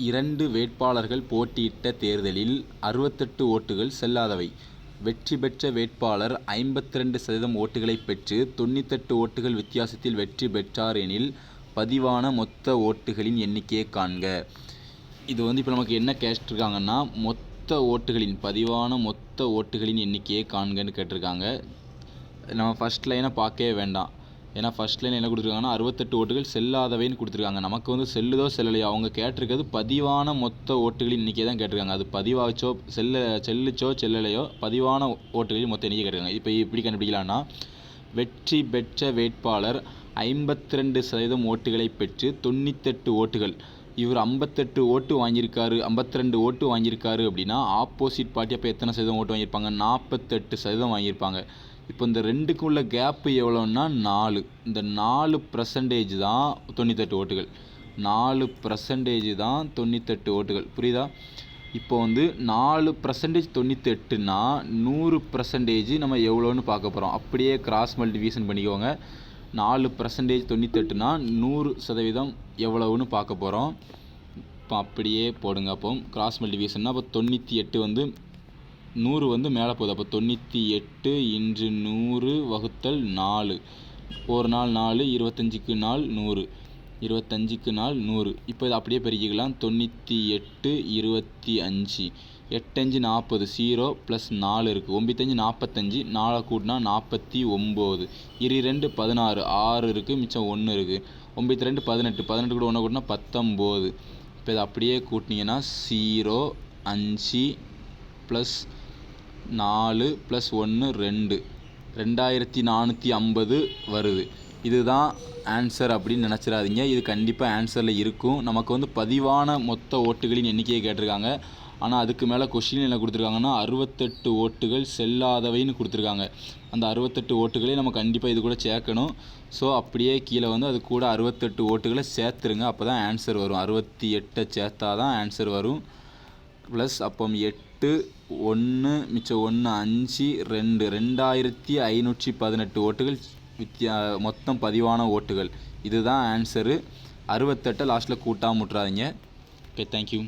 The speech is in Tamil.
இரண்டு வேட்பாளர்கள் போட்டியிட்ட தேர்தலில் அறுபத்தெட்டு ஓட்டுகள் செல்லாதவை. வெற்றி பெற்ற வேட்பாளர் ஐம்பத்திரண்டு சதவீதம் ஓட்டுகளைப் பெற்று தொண்ணூத்தெட்டு ஓட்டுகள் வித்தியாசத்தில் வெற்றி பெற்றார் எனில் பதிவான மொத்த ஓட்டுகளின் எண்ணிக்கையைக் காண்க. இது வந்து இப்போ நமக்கு என்ன கேட்டிருக்காங்கன்னா மொத்த ஓட்டுகளின் பதிவான மொத்த ஓட்டுகளின் எண்ணிக்கையைக் காண்கன்னு கேட்டிருக்காங்க. நம்ம ஃபர்ஸ்ட் லைனை பார்க்கவே வேண்டாம். ஏன்னா ஃபர்ஸ்ட் லைன் என்ன கொடுத்துருக்காங்கன்னா அறுபத்தெட்டு ஓட்டுகள் செல்லாதவைன்னு கொடுத்துருக்காங்க. நமக்கு வந்து செல்லுதோ செல்லலையோ அவங்க கேட்டிருக்கிறது பதிவான மொத்த ஓட்டுகளின் எண்ணிக்கையை தான் கேட்டிருக்காங்க. அது பதிவாச்சோ செல்ல செல்லுச்சோ செல்லலையோ பதிவான ஓட்டுகளின் மொத்த எண்ணிக்கை கேட்டிருக்காங்க. இப்போ எப்படி கண்டுபிடிக்கலாம்னா வெற்றி பெற்ற வேட்பாளர் ஐம்பத்திரண்டு சதவீதம் ஓட்டுகளைப் பெற்று தொண்ணூத்தெட்டு ஓட்டுகள் இவர் ஐம்பத்தெட்டு ஓட்டு வாங்கியிருக்காரு ஐம்பத்திரெண்டு ஓட்டு வாங்கியிருக்காரு அப்படின்னா ஆப்போசிட் பார்ட்டி அப்போ எத்தனை சதவீதம் ஓட்டு வாங்கியிருப்பாங்க நாற்பத்தெட்டு சதவீதம் வாங்கியிருப்பாங்க. இப்போ இந்த ரெண்டுக்கும் உள்ள கேப்பு எவ்வளோன்னா நாலு. இந்த நாலு பர்சன்டேஜ் தான் தொண்ணூத்தெட்டு ஓட்டுகள். நாலு பர்சன்டேஜ் தான் தொண்ணூத்தெட்டு ஓட்டுகள். புரியுதா? இப்போ வந்து நாலு பர்சன்டேஜ் தொண்ணூத்தெட்டுனா நூறு பர்சன்டேஜ் நம்ம எவ்வளோன்னு பார்க்க போகிறோம். அப்படியே கிராஸ் மல்டிவிஷன் பண்ணிக்கோங்க. நாலு பர்சன்டேஜ் தொண்ணூத்தெட்டுனா நூறு சதவீதம் எவ்வளவுன்னு பார்க்க போகிறோம். இப்போ அப்படியே போடுங்க அப்போ கிராஸ் மல்டிவிஷன்னா அப்போ தொண்ணூற்றி எட்டு வந்து நூறு வந்து மேலே போகுது. அப்போ தொண்ணூற்றி எட்டு இன்று நூறு வகுத்தல் நாலு. ஒரு நாள் நாலு இருபத்தஞ்சிக்கு நாள் நூறு. இருபத்தஞ்சிக்கு நாள் நூறு. இப்போ இதை அப்படியே பெருக்கிக்கலாம். தொண்ணூற்றி எட்டு இருபத்தி அஞ்சு எட்டஞ்சு நாற்பது ஜீரோ ப்ளஸ் நாலு இருக்குது. ஒம்பத்தஞ்சு நாற்பத்தஞ்சு நாலை கூட்டினா நாற்பத்தி ஒம்பது. இரு ரெண்டு பதினாறு ஆறு இருக்குது மிச்சம் ஒன்று இருக்குது. ஒம்பத்தி ரெண்டு பதினெட்டு பதினெட்டு கூட ஒன்று கூட்டினா பத்தொம்போது. இப்போ இதை அப்படியே கூட்டினீங்கன்னா ஜீரோ அஞ்சு ப்ளஸ் நாலு ப்ளஸ் ஒன்று ரெண்டு. ரெண்டாயிரத்தி நானூற்றி ஐம்பது வருது. இதுதான் ஆன்சர் அப்படின்னு நினச்சிடாதீங்க. இது கண்டிப்பாக ஆன்சரில் இருக்கும். நமக்கு வந்து பதிவான மொத்த ஓட்டுகளின் எண்ணிக்கையை கேட்டிருக்காங்க. ஆனால் அதுக்கு மேலே கொஷின் என்ன கொடுத்துருக்காங்கன்னா அறுபத்தெட்டு ஓட்டுகள் செல்லாதவைன்னு கொடுத்துருக்காங்க. அந்த அறுபத்தெட்டு ஓட்டுகளே நம்ம கண்டிப்பாக இது கூட சேர்க்கணும். ஸோ அப்படியே கீழே வந்து அது கூட அறுபத்தெட்டு ஓட்டுகளை சேர்த்துருங்க. அப்போ தான் ஆன்சர் வரும். அறுபத்தி எட்டை சேர்த்தா தான் ஆன்சர் வரும். ப்ளஸ் அப்போ எட்டு ஒன்று மிச்சம் ஒன்று அஞ்சு ரெண்டு ரெண்டாயிரத்தி ஐநூற்றி பதினெட்டு ஓட்டுகள் வித்தியா மொத்தம் பதிவான ஓட்டுகள். இதுதான் ஆன்சரு. அறுபத்தெட்டை லாஸ்ட்டில் கூட்டாக விட்றாதீங்க. Okay thank you.